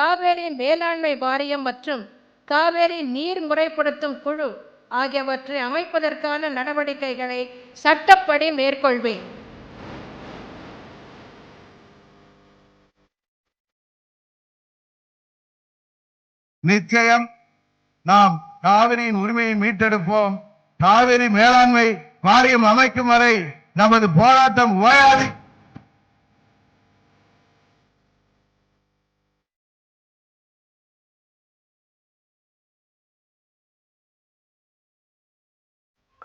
காவேரி மேலாண்மை வாரியம் மற்றும் காவேரி நீர் முறைப்படுத்தும் குழு ஆகியவற்றை அமைப்பதற்கான நடவடிக்கைகளை சட்டப்படி மேற்கொள்வேன். நிச்சயம் நாம் காவிரியின் உரிமையை மீட்டெடுப்போம். காவிரி மேலாண்மை வாரியம் அமைக்கும் வரை நமது போராட்டம் ஓயாது.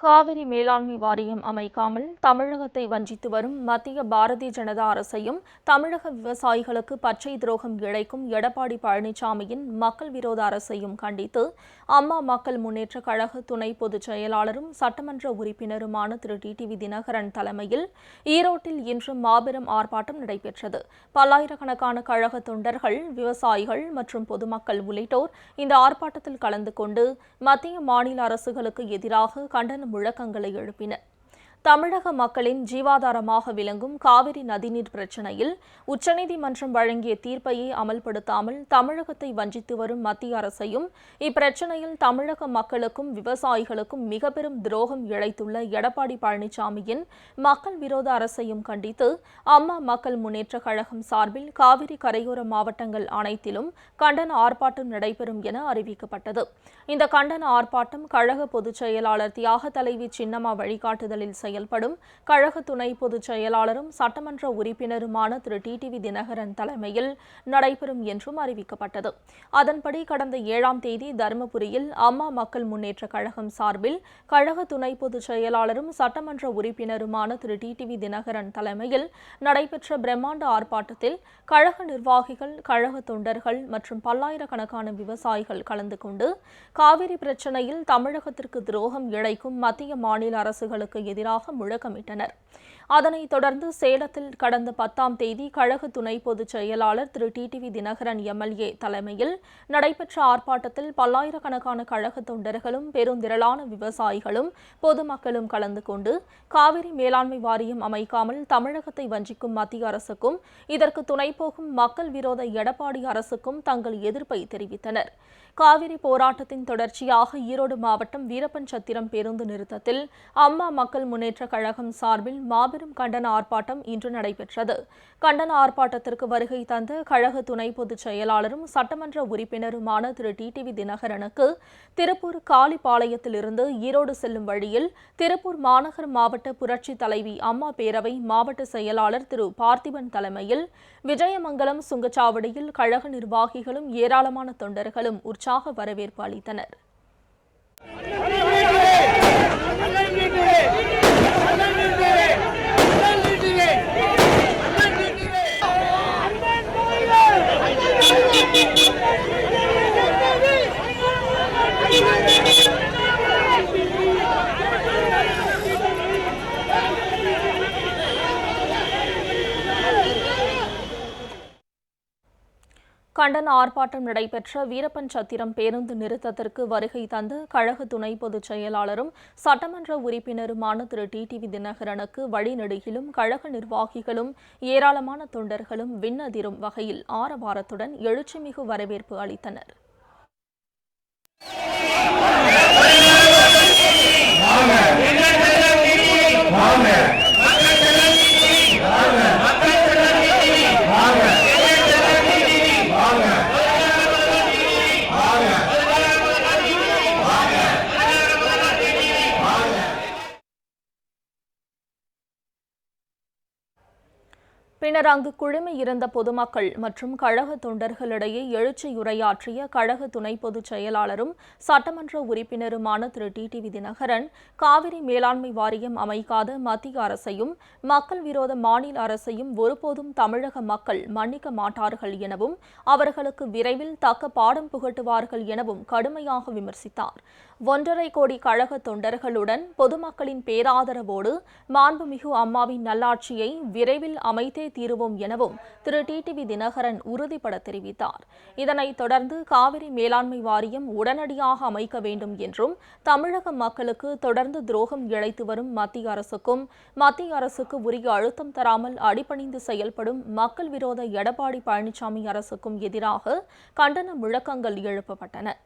காவிரி மேலாண்மை வாரியம் அமைக்காமல் தமிழகத்தை வஞ்சித்து வரும் மத்திய பாரதிய ஜனதா அரசையும் தமிழக விவசாயிகளுக்கு பச்சை துரோகம் இழைக்கும் எடப்பாடி பழனிசாமியின் மக்கள் விரோத அரசையும் கண்டித்து அம்மா மக்கள் முன்னேற்ற கழக துணை பொதுச் செயலாளரும் சட்டமன்ற உறுப்பினருமான திரு. டிடிவி தினகரன் தலைமையில் ஈரோட்டில் இன்று மாபெரும் ஆர்ப்பாட்டம் நடைபெற்றது. பல்லாயிரக்கணக்கான கழக தொண்டர்கள் விவசாயிகள் மற்றும் பொதுமக்கள் உள்ளிட்டோர் இந்த ஆர்ப்பாட்டத்தில் கலந்து கொண்டு மத்திய மாநில அரசுகளுக்கு எதிராக கண்டனம் முழக்கங்களை எழுப்பினர் தமிழக மக்களின் ஜீவாதாரமாக விளங்கும் காவிரி நதிநீர் பிரச்சினையில் உச்சநீதிமன்றம் வழங்கிய தீர்ப்பையே அமல்படுத்தாமல் தமிழகத்தை வஞ்சித்து வரும் மத்திய அரசையும் இப்பிரச்சினையில் தமிழக மக்களுக்கும் விவசாயிகளுக்கும் மிக பெரும் துரோகம் இழைத்துள்ள எடப்பாடி பழனிசாமியின் மக்கள் விரோத அரசையும் கண்டித்து அம்மா மக்கள் முன்னேற்ற கழகம் சார்பில் காவிரி கரையோர மாவட்டங்கள் அனைத்திலும் கண்டன ஆர்ப்பாட்டம் நடைபெறும் என அறிவிக்கப்பட்டது. இந்த கண்டன ஆர்ப்பாட்டம் கழக பொதுச் செயலாளர் தியாக தலைவி சின்னம்மா வழிகாட்டுதலில் செயல்படும். கழக துணை பொதுச் செயலாளரும் சட்டமன்ற உறுப்பினருமான திரு. டிடிவி தினகரன் தலைமையில் நடைபெறும் என்றும் அறிவிக்கப்பட்டது. அதன்படி கடந்த ஏழாம் தேதி தருமபுரியில் அம்மா மக்கள் முன்னேற்ற கழகம் சார்பில் கழக துணை பொதுச் செயலாளரும் சட்டமன்ற உறுப்பினருமான திரு. டிடிவி தினகரன் தலைமையில் நடைபெற்ற பிரம்மாண்ட ஆர்ப்பாட்டத்தில் கழக நிர்வாகிகள் கழக தொண்டர்கள் மற்றும் பல்லாயிரக்கணக்கான விவசாயிகள் கலந்து கொண்டு காவிரி பிரச்சனையில் தமிழகத்திற்கு துரோகம் இழைக்கும் மத்திய மாநில அரசுகளுக்கு எதிராக முழக்கமிட்டனர். அதனைத் தொடர்ந்து சேலத்தில் கடந்த பத்தாம் தேதி கழக துணை பொதுச் செயலாளர் திரு. டிடிவி தினகரன் எம்எல்ஏ தலைமையில் நடைபெற்ற ஆர்ப்பாட்டத்தில் பல்லாயிரக்கணக்கான கழக தொண்டர்களும் பெருந்திரளான விவசாயிகளும் பொதுமக்களும் கலந்து கொண்டு காவிரி மேலாண்மை வாரியம் அமைக்காமல் தமிழகத்தை வஞ்சிக்கும் மத்திய அரசுக்கும் இதற்கு துணை போகும் மக்கள் விரோத எடப்பாடி அரசுக்கும் தங்கள் எதிர்ப்பை தெரிவித்தனர். காவிரி போராட்டத்தின் தொடர்ச்சியாக ஈரோடு மாவட்டம் வீரப்பன் சத்திரம் பேருந்து நிறுத்தத்தில் அம்மா மக்கள் முன்னேற்ற கழகம் சார்பில் மாபெரும் கண்டன ஆர்ப்பாட்டம் இன்று நடைபெற்றது. கண்டன ஆர்ப்பாட்டத்திற்கு வருகை தந்த கழக துணை பொதுச் செயலாளரும் சட்டமன்ற உறுப்பினருமான திரு. டிடிவி தினகரனுக்கு திருப்பூர் காளிப்பாளையத்திலிருந்து ஈரோடு செல்லும் வழியில் திருப்பூர் மாநகர் மாவட்ட புரட்சி தலைவி அம்மா பேரவை மாவட்ட செயலாளர் திரு. பார்த்திபன் தலைமையில் விஜயமங்கலம் சுங்கச்சாவடியில் கழக நிர்வாகிகளும் ஏராளமான தொண்டர்களும் உற்சாக வரவேற்பு அளித்தனர். கண்டன ஆர்ப்பாட்டம் நடைபெற்ற வீரப்பன் சத்திரம் பேருந்து நிறுத்தத்திற்கு வருகை தந்த கழக துணை பொதுச் செயலாளரும் சட்டமன்ற உறுப்பினருமான திரு. டிடிவி தினகரனுக்கு வழிநெடுகிலும் கழக நிர்வாகிகளும் ஏராளமான தொண்டர்களும் விண்ணதிரும் வகையில் ஆரவாரத்துடன் எழுச்சிமிகு வரவேற்பு அளித்தனர். பின்னர் அங்கு குழுமி இருந்த பொதுமக்கள் மற்றும் கழக தொண்டர்களிடையே எழுச்சியுரையாற்றிய கழக துணை பொதுச் செயலாளரும் சட்டமன்ற உறுப்பினருமான திரு. டிடிவி தினகரன் காவிரி மேலாண்மை வாரியம் அமைக்காத மத்திய அரசையும் மக்கள் விரோத மாநில அரசையும் ஒருபோதும் தமிழக மக்கள் மன்னிக்க மாட்டார்கள் எனவும் அவர்களுக்கு விரைவில் தக்க பாடம் புகட்டுவார்கள் எனவும் கடுமையாக விமர்சித்தார். ஒன்றரை கோடி கழக தொண்டர்களுடன் பொதுமக்களின் பேராதரவோடு மாண்புமிகு அம்மாவின் நல்லாட்சியை விரைவில் அமைத்தே தீருவோம் எனவும் திரு டிடிவி தினகரன் உறுதிபட தெரிவித்தார். இதனைத் தொடர்ந்து காவிரி மேலாண்மை வாரியம் உடனடியாக அமைக்க வேண்டும் என்றும் தமிழக மக்களுக்கு தொடர்ந்து துரோகம் இழைத்து வரும் மத்திய அரசுக்கும் மத்திய அரசுக்கு உரிய அழுத்தம் தராமல் அடிபணிந்து செயல்படும் மக்கள் விரோத எடப்பாடி பழனிசாமி அரசுக்கும் எதிராக கண்டன முழக்கங்கள் எழுப்பப்பட்டன.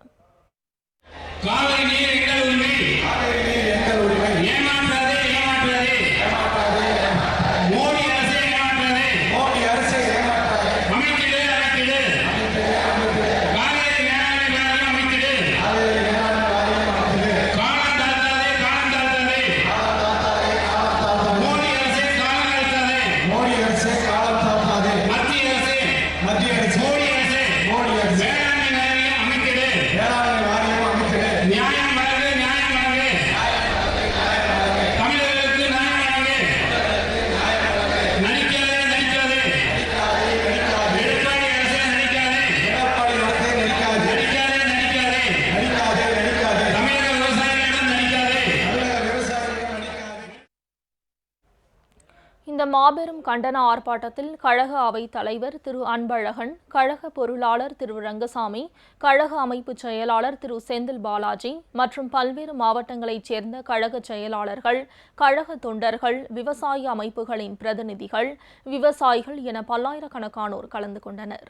இந்த மாபெரும் கண்டன ஆர்ப்பாட்டத்தில் கழக அவைத் தலைவர் திரு அன்பழகன் கழக பொருளாளர் திரு ரங்கசாமி கழக அமைப்பு செயலாளர் திரு செந்தில் பாலாஜி மற்றும் பல்வேறு மாவட்டங்களைச் சேர்ந்த கழக செயலாளர்கள் கழக தொண்டர்கள் விவசாய அமைப்புகளின் பிரதிநிதிகள் விவசாயிகள் என பல்லாயிரக்கணக்கானோர் கலந்து கொண்டனர்.